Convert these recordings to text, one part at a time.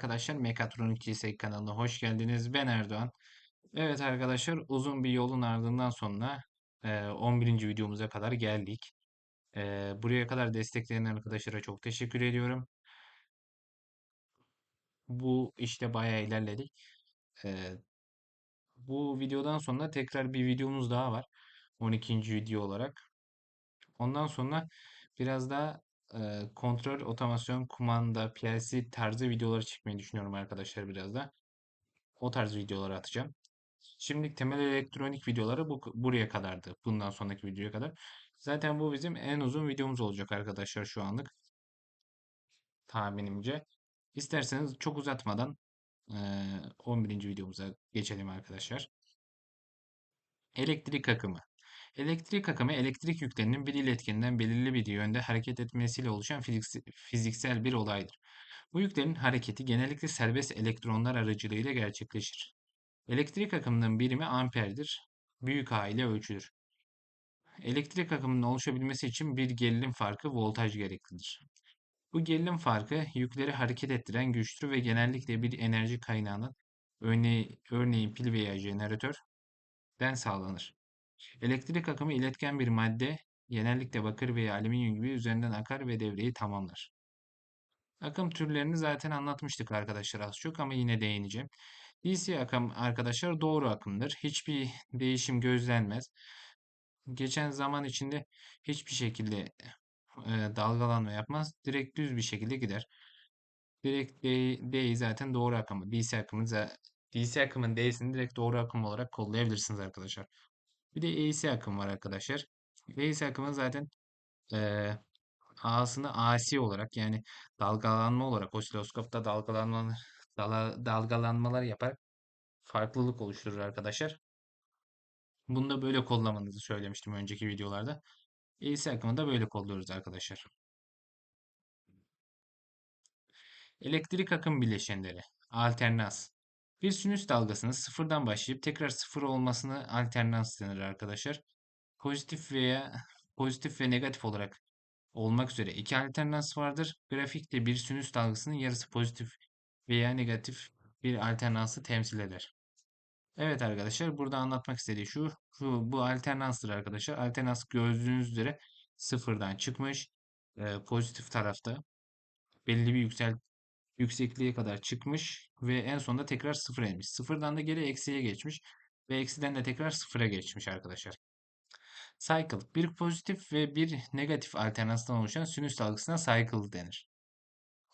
arkadaşlar, Mekatronik GS kanalına hoş geldiniz. Ben Erdoğan. Evet arkadaşlar, uzun bir yolun ardından sonra e, 11. videomuza kadar geldik. Buraya kadar destekleyen arkadaşlara çok teşekkür ediyorum. Bu işte bayağı ilerledik. Bu videodan sonra tekrar bir videomuz daha var. 12. video olarak. Ondan sonra biraz daha e, kontrol, otomasyon, kumanda, PLC tarzı videoları çekmeyi düşünüyorum arkadaşlar biraz da. O tarz videoları atacağım. Şimdilik temel elektronik videoları bu, buraya kadardı. Bundan sonraki videoya kadar. Zaten bu bizim en uzun videomuz olacak arkadaşlar şu anlık. Tahminimce. İsterseniz çok uzatmadan e, 11. videomuza geçelim arkadaşlar. Elektrik akımı. Elektrik akımı elektrik yüklerinin bir iletkenden belirli bir yönde hareket etmesiyle oluşan fiziksel bir olaydır. Bu yüklerin hareketi genellikle serbest elektronlar aracılığıyla gerçekleşir. Elektrik akımının birimi amperdir. Büyük A ile ölçülür. Elektrik akımının oluşabilmesi için bir gerilim farkı voltaj gereklidir. Bu gerilim farkı yükleri hareket ettiren güçtür ve genellikle bir enerji kaynağının örneğin, örneğin pil veya jeneratörden sağlanır. Elektrik akımı iletken bir madde, genellikle bakır veya alüminyum gibi üzerinden akar ve devreyi tamamlar. Akım türlerini zaten anlatmıştık arkadaşlar az çok ama yine değineceğim. DC akım arkadaşlar doğru akımdır. Hiçbir değişim gözlenmez. Geçen zaman içinde hiçbir şekilde e, dalgalanma yapmaz. Direkt düz bir şekilde gider. Direkt D, D zaten doğru akımı. DC akımı DC akımın D'sini direkt doğru akım olarak kollayabilirsiniz arkadaşlar. Bir de AC akım var arkadaşlar. AC akımı zaten e, A'sını AC olarak yani dalgalanma olarak osiloskopta dalgalanma dalgalanmalar yapar farklılık oluşturur arkadaşlar. Bunu da böyle kodlamanızı söylemiştim önceki videolarda. AC akımı da böyle kodluyoruz arkadaşlar. Elektrik akım bileşenleri. Alternans. Bir sinüs dalgasının sıfırdan başlayıp tekrar sıfır olmasını alternans denir arkadaşlar. Pozitif veya pozitif ve negatif olarak olmak üzere iki alternans vardır. Grafikte bir sinüs dalgasının yarısı pozitif veya negatif bir alternansı temsil eder. Evet arkadaşlar burada anlatmak istediği şu, şu bu alternanstır arkadaşlar. Alternans gördüğünüz üzere sıfırdan çıkmış. E, pozitif tarafta belli bir yüksel yüksekliğe kadar çıkmış ve en sonunda tekrar sıfıra inmiş. Sıfırdan da geri eksiye geçmiş ve eksiden de tekrar sıfıra geçmiş arkadaşlar. Cycle bir pozitif ve bir negatif alternanstan oluşan sinüs dalgasına cycle denir.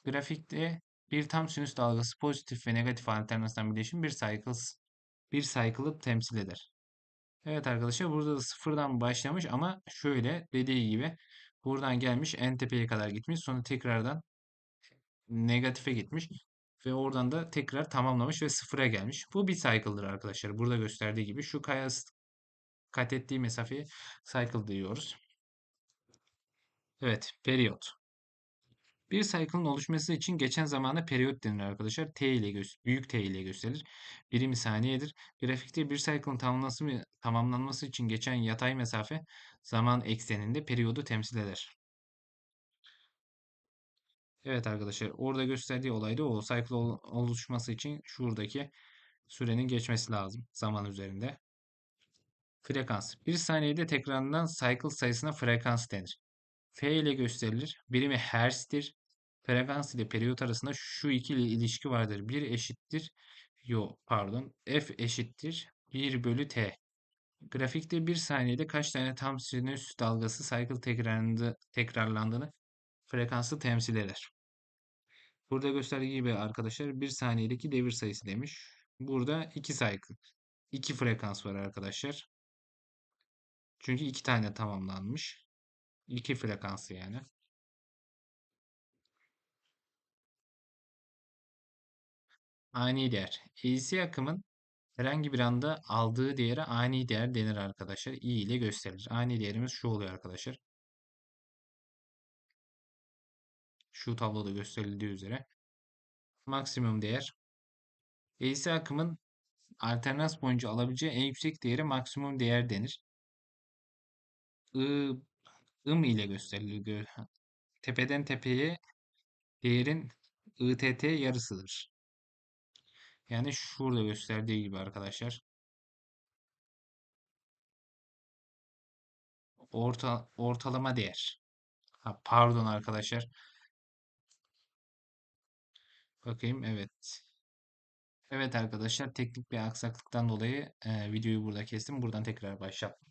Grafikte bir tam sinüs dalgası pozitif ve negatif alternanstan birleşim bir cycle bir cycle'ı temsil eder. Evet arkadaşlar burada da sıfırdan başlamış ama şöyle dediği gibi buradan gelmiş en tepeye kadar gitmiş sonra tekrardan negatife gitmiş ve oradan da tekrar tamamlamış ve sıfıra gelmiş. Bu bir cycle'dır arkadaşlar. Burada gösterdiği gibi şu kaya kat ettiği mesafeyi cycle diyoruz. Evet, periyot. Bir cycle'ın oluşması için geçen zamana periyot denir arkadaşlar. T ile büyük T ile gösterilir. Birimi saniyedir. Grafikte bir cycle'ın tamamlanması, tamamlanması için geçen yatay mesafe zaman ekseninde periyodu temsil eder. Evet arkadaşlar orada gösterdiği olay da o. Cycle oluşması için şuradaki sürenin geçmesi lazım zaman üzerinde. Frekans. Bir saniyede tekrarlanan cycle sayısına frekans denir. F ile gösterilir. Birimi Hertz'tir. Frekans ile periyot arasında şu iki ile ilişki vardır. 1 eşittir. Yo pardon. F eşittir. 1 bölü T. Grafikte bir saniyede kaç tane tam sinüs dalgası cycle tekrarlandı, tekrarlandığını frekansı temsil eder. Burada gösterdiği gibi arkadaşlar bir saniyedeki devir sayısı demiş. Burada 2 cycle. 2 frekans var arkadaşlar. Çünkü iki tane tamamlanmış. İki frekansı yani. Ani değer. AC akımın herhangi bir anda aldığı değere ani değer denir arkadaşlar. I ile gösterilir. Ani değerimiz şu oluyor arkadaşlar. Şu tabloda gösterildiği üzere. Maksimum değer. AC akımın alternans boyunca alabileceği en yüksek değeri maksimum değer denir. I, ım ile gösterilir. Tepeden tepeye değerin ITT yarısıdır. Yani şurada gösterdiği gibi arkadaşlar. Orta, ortalama değer. Ha, pardon arkadaşlar. Bakayım evet. Evet arkadaşlar teknik bir aksaklıktan dolayı e, videoyu burada kestim. Buradan tekrar başlattım.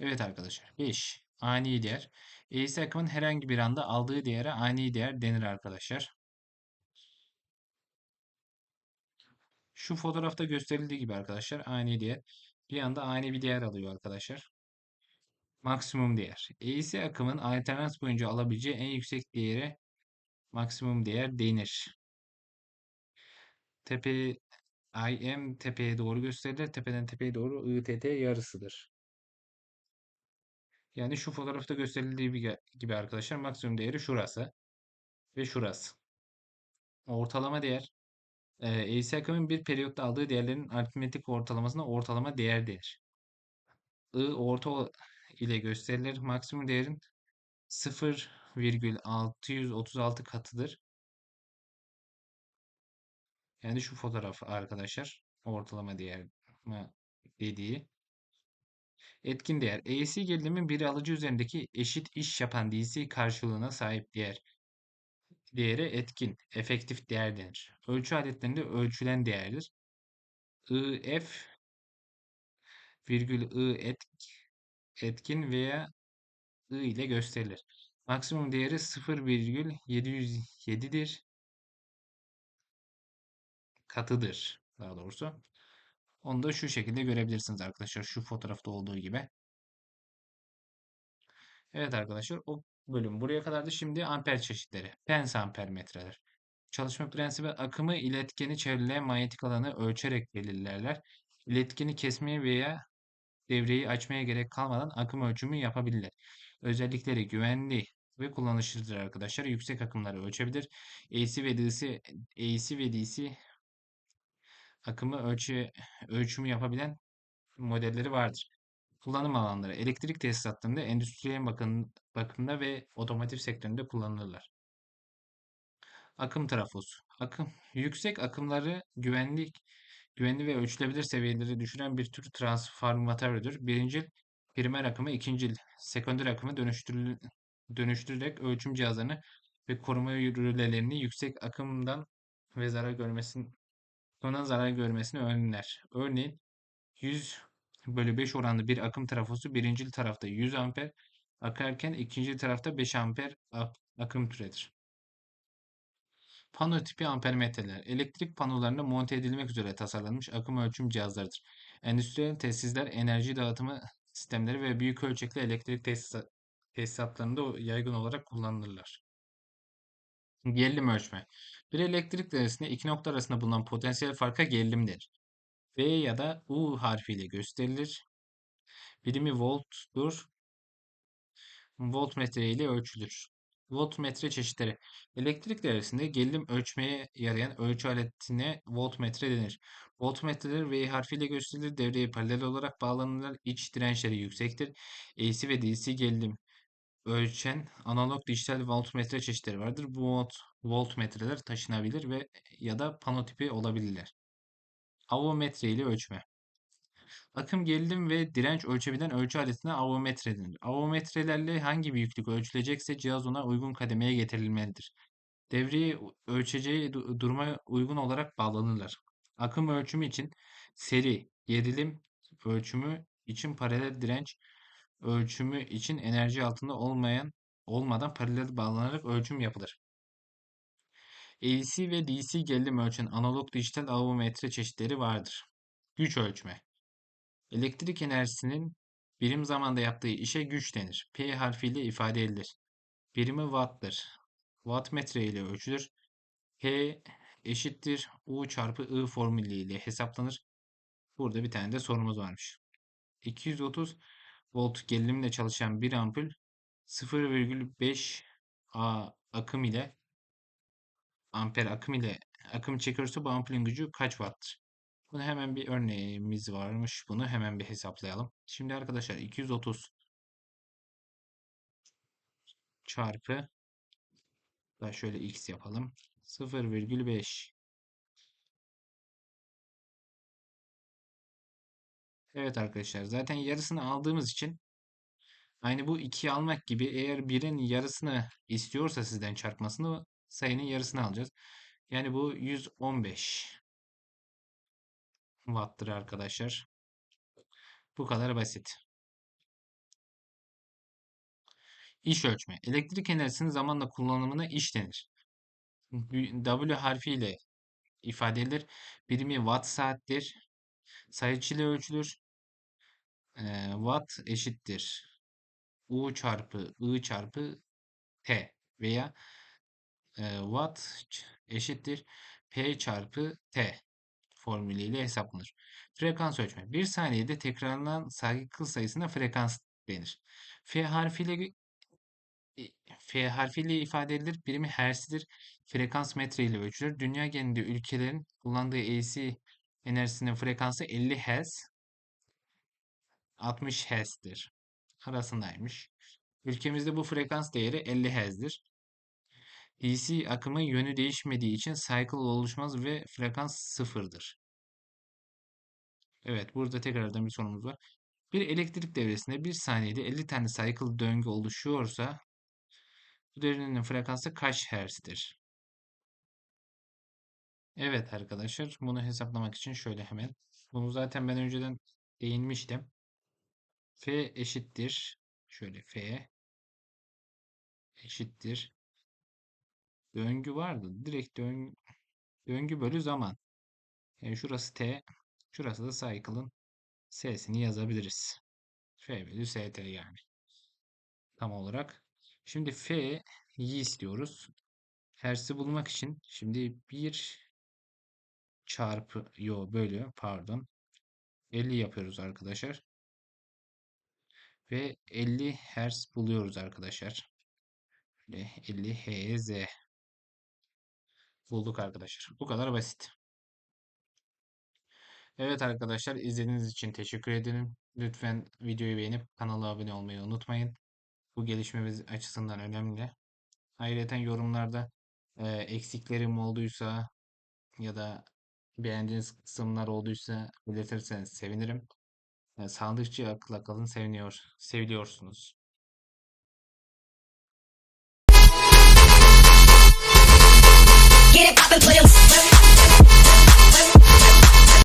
Evet arkadaşlar 5. Ani değer. Eğrisi akımın herhangi bir anda aldığı değere ani değer denir arkadaşlar. Şu fotoğrafta gösterildiği gibi arkadaşlar ani değer bir anda ani bir değer alıyor arkadaşlar. Maksimum değer. Eğrisi akımın alternans boyunca alabileceği en yüksek değere maksimum değer denir. Tepe IM tepeye doğru gösterilir. Tepeden tepeye doğru ITT yarısıdır. Yani şu fotoğrafta gösterildiği gibi arkadaşlar maksimum değeri şurası ve şurası. Ortalama değer e, AC akımın bir periyotta aldığı değerlerin aritmetik ortalamasına ortalama değer denir. I orta ile gösterilir. Maksimum değerin 0,636 katıdır. Yani şu fotoğraf arkadaşlar ortalama değer dediği. Etkin değer. AC gerilimin bir alıcı üzerindeki eşit iş yapan DC karşılığına sahip değer. Değere etkin, efektif değer denir. Ölçü aletlerinde ölçülen değerdir. IF virgül I et, etkin veya I ile gösterilir. Maksimum değeri 0,707'dir. Katıdır daha doğrusu. Onu da şu şekilde görebilirsiniz arkadaşlar. Şu fotoğrafta olduğu gibi. Evet arkadaşlar o bölüm buraya kadardı. Şimdi amper çeşitleri. Pens ampermetreler. Çalışma prensibi akımı iletkeni çevreleyen manyetik alanı ölçerek belirlerler. İletkeni kesmeye veya devreyi açmaya gerek kalmadan akım ölçümü yapabilirler. Özellikleri güvenli ve kullanışlıdır arkadaşlar. Yüksek akımları ölçebilir. AC ve DC, AC ve DC akımı ölçü, ölçümü yapabilen modelleri vardır. Kullanım alanları elektrik tesisatlarında, endüstriyel bakım, bakımda ve otomotiv sektöründe kullanılırlar. Akım trafosu. Akım yüksek akımları güvenlik güvenli ve ölçülebilir seviyeleri düşüren bir tür transformatördür. Birincil primer akımı, ikincil sekonder akımı dönüştürül dönüştürerek ölçüm cihazlarını ve koruma rölelerini yüksek akımdan ve zarar görmesin ondan zarar görmesini önler. Örneğin 100 bölü 5 oranlı bir akım trafosu birincil tarafta 100 amper akarken ikinci tarafta 5 amper akım türetir. Pano tipi ampermetreler, elektrik panolarına monte edilmek üzere tasarlanmış akım ölçüm cihazlarıdır. Endüstriyel tesisler, enerji dağıtımı sistemleri ve büyük ölçekli elektrik tesisat, tesisatlarında yaygın olarak kullanılırlar. Gerilim ölçme. Bir elektrik devresinde iki nokta arasında bulunan potansiyel farka gerilim denir. V ya da U harfiyle gösterilir. Birimi volttur. Voltmetre ile ölçülür. Voltmetre çeşitleri. Elektrik devresinde gerilim ölçmeye yarayan ölçü aletine voltmetre denir. Voltmetreler V harfiyle gösterilir. Devreye paralel olarak bağlanırlar. İç dirençleri yüksektir. AC ve DC gerilim ölçen analog dijital voltmetre çeşitleri vardır. Bu volt, voltmetreler taşınabilir ve ya da pano tipi olabilirler. Avometre ile ölçme. Akım gerilim ve direnç ölçebilen ölçü aletine avometre denir. Avometrelerle hangi büyüklük ölçülecekse cihaz ona uygun kademeye getirilmelidir. Devreyi ölçeceği duruma uygun olarak bağlanırlar. Akım ölçümü için seri, gerilim ölçümü için paralel direnç ölçümü için enerji altında olmayan olmadan paralel bağlanarak ölçüm yapılır. AC ve DC gerilim ölçen analog dijital avometre çeşitleri vardır. Güç ölçme. Elektrik enerjisinin birim zamanda yaptığı işe güç denir. P harfiyle ifade edilir. Birimi watt'tır. Wattmetre ile ölçülür. P eşittir U çarpı I formülü ile hesaplanır. Burada bir tane de sorumuz varmış. 230 volt gerilimle çalışan bir ampul 0,5 A akım ile amper akım ile akım çekiyorsa bu ampulün gücü kaç watt'tır? Bunu hemen bir örneğimiz varmış. Bunu hemen bir hesaplayalım. Şimdi arkadaşlar 230 çarpı da şöyle x yapalım. 0,5 Evet arkadaşlar zaten yarısını aldığımız için aynı bu 2'yi almak gibi eğer birin yarısını istiyorsa sizden çarpmasını sayının yarısını alacağız. Yani bu 115 watt'tır arkadaşlar. Bu kadar basit. İş ölçme. Elektrik enerjisinin zamanla kullanımına iş denir. W harfiyle ifade edilir. Birimi watt saattir. Sayıcıyla ölçülür. Ee, watt eşittir. U çarpı I çarpı T veya e, watt eşittir P çarpı T formülüyle hesaplanır. Frekans ölçme. Bir saniyede tekrarlanan sarkıklık sayısına frekans denir. F harfiyle F harfiyle ifade edilir. Birimi hertz'dir. Frekans metre ile ölçülür. Dünya genelinde ülkelerin kullandığı AC enerjisinin frekansı 50 Hz, 60 Hz'dir. Arasındaymış. Ülkemizde bu frekans değeri 50 Hz'dir. DC akımın yönü değişmediği için cycle oluşmaz ve frekans sıfırdır. Evet, burada tekrardan bir sorumuz var. Bir elektrik devresinde bir saniyede 50 tane cycle döngü oluşuyorsa bu devrenin frekansı kaç Hz'dir? Evet arkadaşlar, bunu hesaplamak için şöyle hemen. Bunu zaten ben önceden değinmiştim. F eşittir. Şöyle F eşittir. Döngü vardı. Direkt döngü, döngü bölü zaman. Yani şurası T, şurası da cycle'ın S'sini yazabiliriz. F bölü ST yani. Tam olarak. Şimdi F'yi istiyoruz. Hertz'i bulmak için şimdi 1 çarpı yo bölü pardon 50 yapıyoruz arkadaşlar. Ve 50 Hz buluyoruz arkadaşlar. Ve 50 Hz bulduk arkadaşlar. Bu kadar basit. Evet arkadaşlar izlediğiniz için teşekkür ederim. Lütfen videoyu beğenip kanala abone olmayı unutmayın. Bu gelişmemiz açısından önemli. Ayrıca yorumlarda e, eksiklerim olduysa ya da beğendiğiniz kısımlar olduysa belirtirseniz sevinirim. E, sağlıkçı akılla kalın seviniyor, seviliyorsunuz. Get it poppin', it